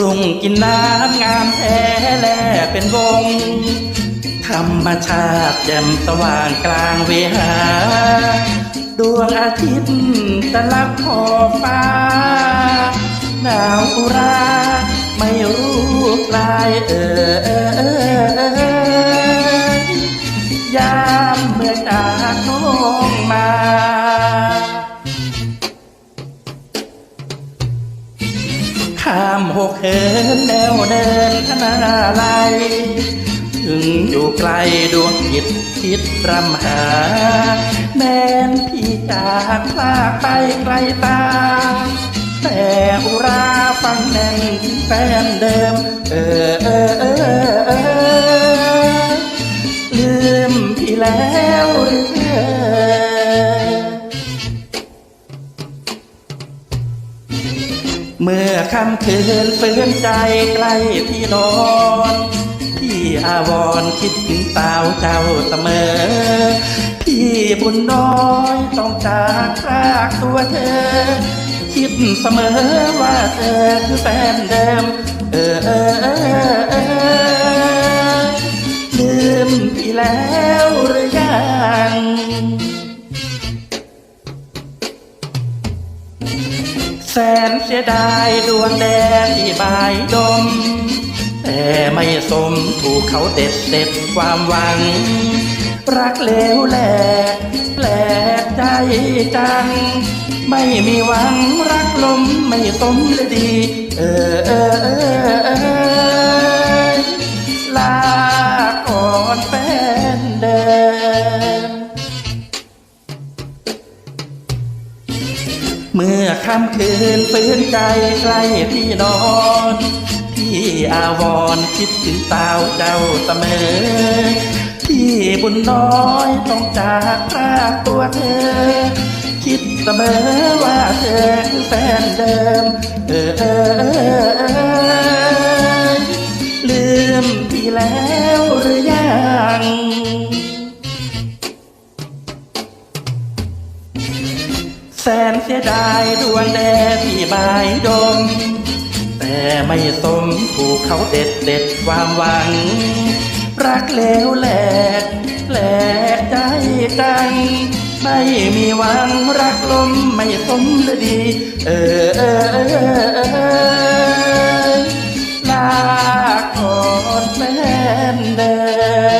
รุ่งกินน้ำงามแท้แลเป็นวง ธรรมชาติแจ่มสว่างกลางเวหา ดวงอาทิตย์จะลับขอบฟ้า ดาวอุรา ไม่รู้กลายเออยามเมื่อจา ข้ามหกเหินแนวเดินขนาไลยถึงอยู่ไกลดวงจิตคิดรำหา แมนพี่จากลากไปไกลตา แต่อุราฟังแน่นแฟนเดิมเออ เมื่อค่ำคืนฟื้นใจใกล้ที่นอนพี่อาวร์คิดถึงสาวเจ้าเสมอ พี่บุญน้อยต้องจากพรากตัวเธอ คิดเสมอว่าเธอคือแฟนเดิม เออเออเออเออลืมพี่แล้วหรือยัง แสนเสียดายดวงแดงที่บายดม แต่ไม่สมถูกเขาเด็ดเด็ดความหวัง รักเลวแหลกแปลกใจจัง ไม่มีหวังรักลมไม่สมเลยดี เออเออเออเออลาก่อนแฟนเดิม ค่ำคืนฟื้นใจใกล้ที่นอนพี่อาวรคิดถึงสาวเจ้าเสมอพี่บุญน้อยต้องจากพรากตัวเธอ คิดเสมอว่าเธอคือแฟนเดิม เออเออเออเออลืมพี่แล้วหรือยัง แสนเสียดายดวงแดดที่บายดม แต่ไม่สมถูกเขาเด็ดเด็ดความหวัง รักเลวแหลกแหลกใจจังไม่มีหวังรักลมไม่สมเลยดี เออเออเออเออลาก่อนแฟนเดิม